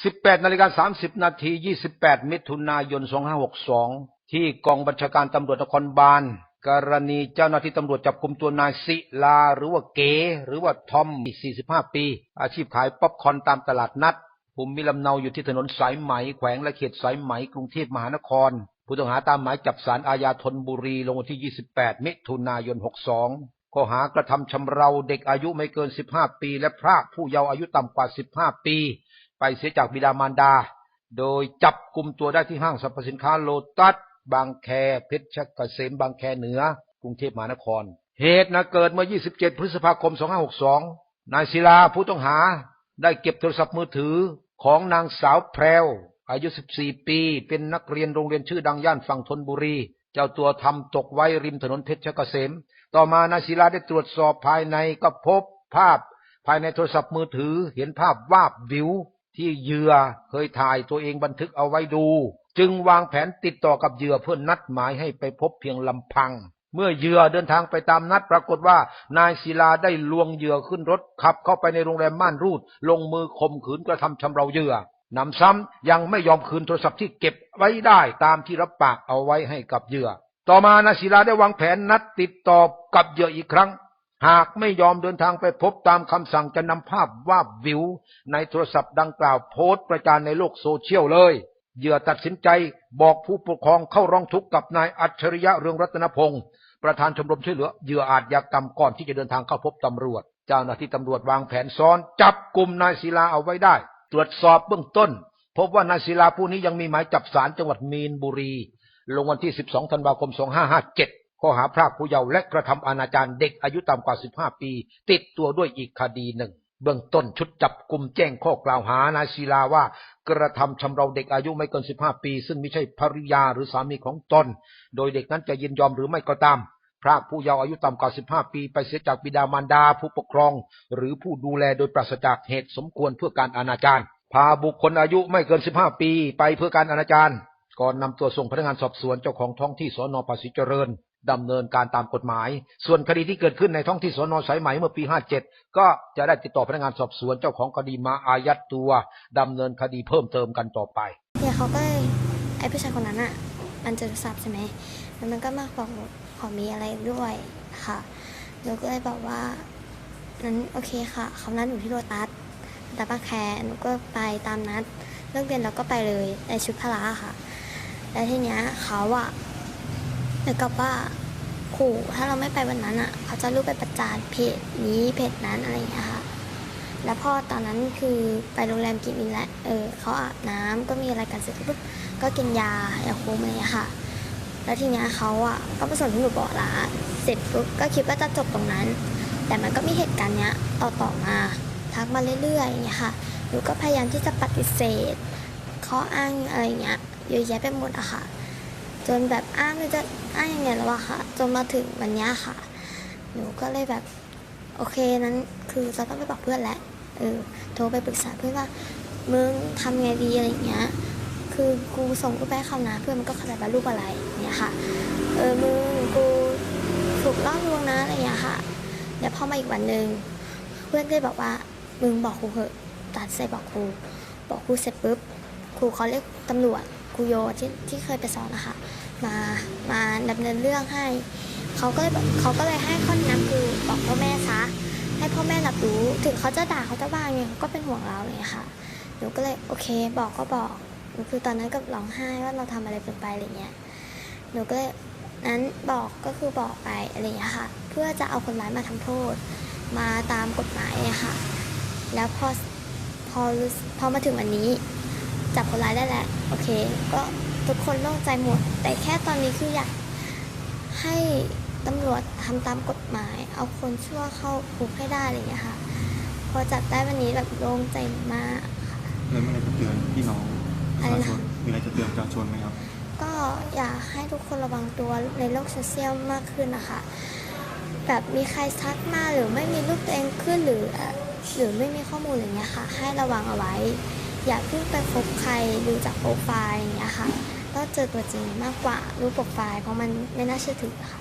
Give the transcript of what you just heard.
18นาฬิกา30 นาที 28 มิถุนายน 2562 ที่กองบัญชาการตำรวจนครบาลกรณีเจ้าหน้าที่ตำรวจจับกลุ่มตัวนายศิลา หรือว่าเก๋ หรือว่าทอม 45 ปี อาชีพขายป๊อปคอนตามตลาดนัด ภูมิลำเนาอยู่ที่ถนนสายไหม แขวงและเขตสายไหม กรุงเทพมหานคร ผู้ต้องหาตามหมายจับสารอาญาธนบุรีลงวันที่ 28 มิถุนายน 62 ข้อหากระทำชำเราเด็กอายุไม่เกิน 15 ปี และพรากผู้เยาว์อายุต่ำกว่า 15 ปี ไปเสียจากบิดามารดา โดยจับกลุ่มตัวได้ที่ห้างสรรพสินค้าโลตัส บางแค เพชรเกษมบางแคเหนือ กรุงเทพมหานคร เหตุนะเกิดเมื่อ 27 พฤษภาคม 2562 นายศิลาผู้ต้องหาได้เก็บโทรศัพท์มือถือของนางสาวแพรวอายุ 14 ปี เป็นนักเรียนโรงเรียนชื่อดังย่านฝั่งธนบุรี เจ้าตัวทำตกไว้ริมถนนเพชรเกษม ต่อมานายศิลาได้ตรวจสอบภายในก็พบภาพ ภายในโทรศัพท์มือถือเห็นภาพวาบวิว ที่เหยื่อเคยถ่ายตัวเองบันทึกเอาไว้ดู จึงวางแผนติดต่อกับเหยื่อเพื่อนนัดหมายให้ไปพบเพียงลำพัง เมื่อเหยื่อเดินทางไปตามนัดปรากฏว่านายศิลาได้ลวงเหยื่อขึ้นรถขับเข้าไปในโรงแรมม่านรูด ลงมือข่มขืนกระทำชำเราเหยื่อนำซ้ำยังไม่ยอมคืนโทรศัพท์ที่เก็บไว้ได้ตามที่รับปากเอาไว้ให้กับเหยื่อ ต่อมานายศิลาได้วางแผนนัดติดต่อกับเหยื่ออีกครั้ง หากไม่ยอมเดินทางไปพบตามคำสั่งจะนำภาพวาบวิว ในโทรศัพท์ดังกล่าวโพสต์ประจานในโลกโซเชียลเลยเหยื่อตัดสินใจบอกผู้ปกครองเข้าร้องทุกข์กับนายอัจฉริยะเรืองรัตนพงศ์ประธานชมรมช่วยเหลือเหยื่ออาชญากรรมก่อนที่จะเดินทางเข้าพบตำรวจ เจ้าหน้าที่ตำรวจวางแผนซ้อน จับกลุ่มนายศิลาเอาไว้ได้ ตรวจสอบเบื้องต้น พบว่านายศิลาผู้นี้ยังมีหมายจับศาลจังหวัดมีนบุรี ลงวันที่ 12 ธันวาคม 2557 ข้อหาพรากผู้เยาว์และกระทำอนาจารเด็กอายุต่ำกว่า 15 ปี ติดตัวด้วยอีกคดีหนึ่ง เบื้องต้นชุดจับกลุ่มแจ้งข้อกล่าวหานายศิลาว่า กระทำชำเราเด็กอายุไม่เกิน 15 ปี ซึ่งไม่ใช่ภริยาหรือสามีของตน โดยเด็กนั้นจะยินยอมหรือไม่ก็ตามพรากผู้เยาว์อายุต่ำกว่า 15 ปี ไปเสียจากบิดามารดาผู้ปกครอง หรือผู้ดูแลโดยปราศจากเหตุสมควรเพื่อการอนาจารพาบุคคลอายุไม่เกิน 15 ปี ไปเพื่อการอนาจารก่อนนำตัวส่งพนักงานสอบสวนเจ้าของท้องที่สนภาษีเจริญ ดำเนินการตามกฎหมาย ส่วนคดีที่เกิดขึ้นในท้องที่สนสายไหมเมื่อปี 57 ก็จะได้ติดต่อพนักงานสอบสวนเจ้าของคดีมาอายัดตัวดำเนินคดีเพิ่มเติมกันต่อไปเดี๋ยวเขาก็ไอ้ผู้ชายคนนั้นอะ มันจอโทรศัพท์ใช่ไหมแล้วมันก็มาบอกขอมีอะไรด้วยค่ะหนูก็เลยบอกว่านั้นโอเคค่ะเขานัดหนูที่โรตัสแต่ป้าแคร์หนูก็ไปตามนัดเลิกเรียนแล้วก็ไปเลยในชุดพละค่ะ แล้วทีเนี้ยเขาอะ เหมือนกับว่าขู่ถ้าเราไม่ไปวันนั้นอะเขาจะรูปไปประจานเพจนี้เพจนั้นอะไรอย่างเงี้ยค่ะแล้วพอตอนนั้นคือไปโรงแรมกินอินแล้วเออเขาอาบน้ำก็มีอะไรกันเสร็จปุ๊บก็กินยายาคุมอะไรอย่างเงี้ยค่ะ แล้วทีเนี้ยเขาอะก็ไปส่งที่หนูบอกละเสร็จปุ๊บก็คิดว่าจะจบตรงนั้น แต่มันก็มีเหตุการณ์เนี้ยต่อต่อมาทักมาเรื่อยๆอย่างเงี้ยค่ะหนูก็พยายามที่จะปฏิเสธข้ออ้างอะไรอย่างเงี้ยเยอะแยะไปหมดอะค่ะ จนแบบอ้างไม่รู้จะอ้างยังไงแล้วอะค่ะ จนมาถึงวันนี้ค่ะ หนูก็เลยแบบโอเคนั้นคือจะต้องไปบอกเพื่อนแหล้วเออโทรไปปรึกษาเพื่อนว่ามึงทำไงดีอะไรเงี้ย คือกูส่งรูปไปให้เขานะเพื่อนมันก็เข้าใจว่ารูปอะไรเงี้ยค่ะ เออมึงกูถูกล่อลวงนะอะไรเงี้ยค่ะแล้วพอมาอีกวันหนึ่งเพื่อนก็เลยบอกว่ามึงบอกครูเหอะตัดใส่บอกครูบอกครูเสร็จปุ๊บครูเขาเรียกตำรวจ ครูโยที่ที่เคยไปสอนนะคะมามาดำเนินเรื่องให้เขาก็เลยเขาก็เลยให้ข้อแนะนำคือบอกพ่อแม่ซะให้พ่อแม่รับรู้ถึงเขาจะด่าเขาจะว่าไงเขาก็เป็นห่วงเราเลยค่ะหนูก็เลยโอเค บอกก็บอกหนูคือตอนนั้นก็ร้องไห้ว่าเราทำอะไรเป็นไปอะไรเงี้ยหนูก็เลยนั้นบอกก็คือบอกไปอะไรอย่างเงี้ยค่ะ เพื่อจะเอาคนร้ายมาทำโทษ มาตามกฎหมายอะค่ะ แล้วพอพอพอมาถึงวันนี้ จับคนร้ายได้แล้ว โอเค ก็ทุกคนโล่งใจหมด แต่แค่ตอนนี้คืออยากให้ตำรวจทำตามกฎหมาย เอาคนชั่วเข้าคุกให้ได้อะไรอย่างเงี้ยค่ะ พอจับได้วันนี้แบบโล่งใจมากค่ะ แล้วมีอะไรจะเตือนพี่น้องประชาอะไรชนะนมีอะไรจะเตือนประชาชนไหมครับ ก็อยากให้ทุกคนระวังตัวในโลกโซเชียลมากขึ้นนะคะ แบบมีใครทักมาหรือไม่มีรูปตัวเองขึ้นหรือเอ่อหรือไม่มีข้อมูลอย่างเงี้ยค่ะ ให้ระวังเอาไว้ อย่าเพิ่งไปคบใครดูจากโปรไฟล์อย่างเงี้ยค่ะต้องเจอตัวจริงมากกว่ารูปโปรไฟล์เพราะมันไม่น่าเชื่อถือค่ะ